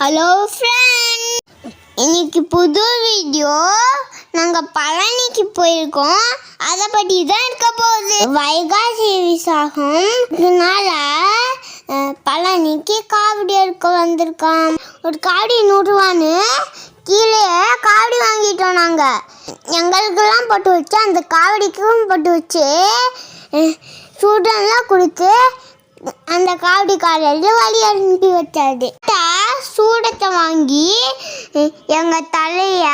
Hello friend இன்னைக்கு புது video நாங்கள் பழனிக்கு போயிருக்கோம். அதை பற்றி தான் இருக்க போகுது. வைகாசி விசாகம் இதனால பழனிக்கு காவடி எடுக்க வந்திருக்கோம். ஒரு காவடி நூறுவான்னு கீழே காவடி வாங்கிட்டோம் நாங்கள் எங்களுக்கெல்லாம் போட்டு வச்சு அந்த காவடிக்கும் போட்டு வச்சு சூடெல்லாம் கொடுத்து அந்த காவடி காலையில் வழி அனுப்பி வச்சாரு. சூடத்தை வாங்கி எங்கள் தலையை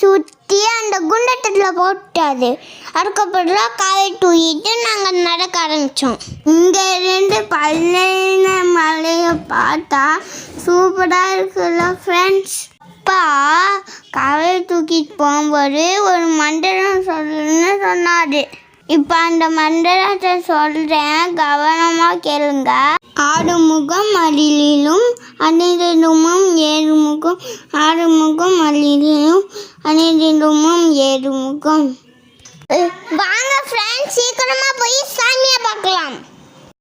சுற்றி அந்த குண்டட்டத்தில் போட்டாரு. அதுக்கப்புறம் காலை தூக்கிட்டு நாங்கள் நடக்க ஆரம்பித்தோம் இங்கே இருந்து பழைய மலையை பார்த்தா சூப்பராக இருக்குல்ல ஃப்ரெண்ட்ஸ் அப்பா காலை தூக்கிட்டு போகும்போது ஒரு மண்டலம் சொல்லுன்னு சொன்னார். இப்போ அந்த மண்டலத்தை சொல்கிறேன் கவனமாக கேளுங்க. ஆறுமுகம் அடியிலும் அனிதமும் ஏறுமுகம் ஆறுமுகம் அருளிலும் அனிதமும் ஏறுமுகம் வாங்க ஃப்ரெண்ட்ஸ் சீக்கிரமா போய் சாமியை பார்க்கலாம்.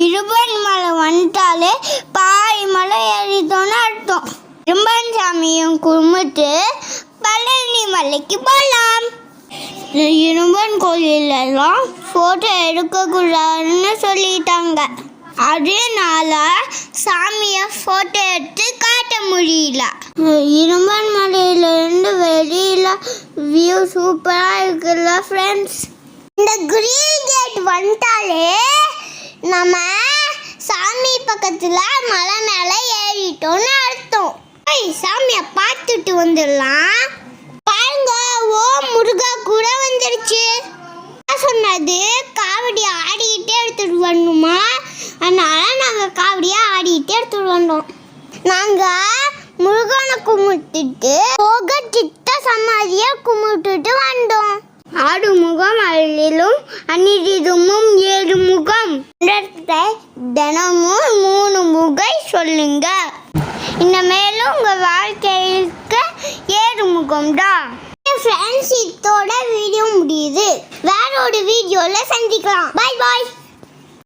இருபன் மலை வந்துட்டாலே பாய் மலை ஏறிட்டோன்னு அர்த்தம். இரும்பன் சாமியும் கும்பிட்டு பழனி மலைக்கு போகலாம் இரும்பன் கோயிலெல்லாம் ஃபோட்டோ எடுக்கக்கூடாதுன்னு சொல்லிட்டாங்க. அதனால சாமியை ஃபோட்டோ எடுத்து காட்ட முடியல. இரும்பன் மலையிலேருந்து வெளியில வியூ சூப்பராக இருக்குல்ல ஃப்ரெண்ட்ஸ் இந்த கிரீன் கேட் வந்துட்டாலே நம்ம சாமி பக்கத்தில் மலை மேலே ஏறிட்டோம்னு அர்த்தம். சாமியை பார்த்துட்டு வந்துடலாம். பாருங்க ஓ முருகா கூட வந்துருச்சு. சொன்னது காவடி ஆடிக்கிட்டே எடுத்துட்டு வரணுமா? நாங்கள் காவடியை ஆடிக்கிட்டே எடுத்துட்டு வந்தோம். நாங்கள் முருகனை கும்பிட்டுட்டு போக சித்த சமாதியை கும்பிட்டுட்டு வந்தோம். ஆடு முகம் அள்ளிலும் அநீதிதுமும் ஏழு முகம். தினமும் மூணு முகை சொல்லுங்க. இந்த மேலும் உங்கள் வாழ்க்கைக்கு ஏழு முகம் தான் ஃப்ரெண்ட்ஸ் இதோட வீடியோ முடியுது. வேற ஒரு வீடியோவில் சந்திக்கலாம். பாய் பாய்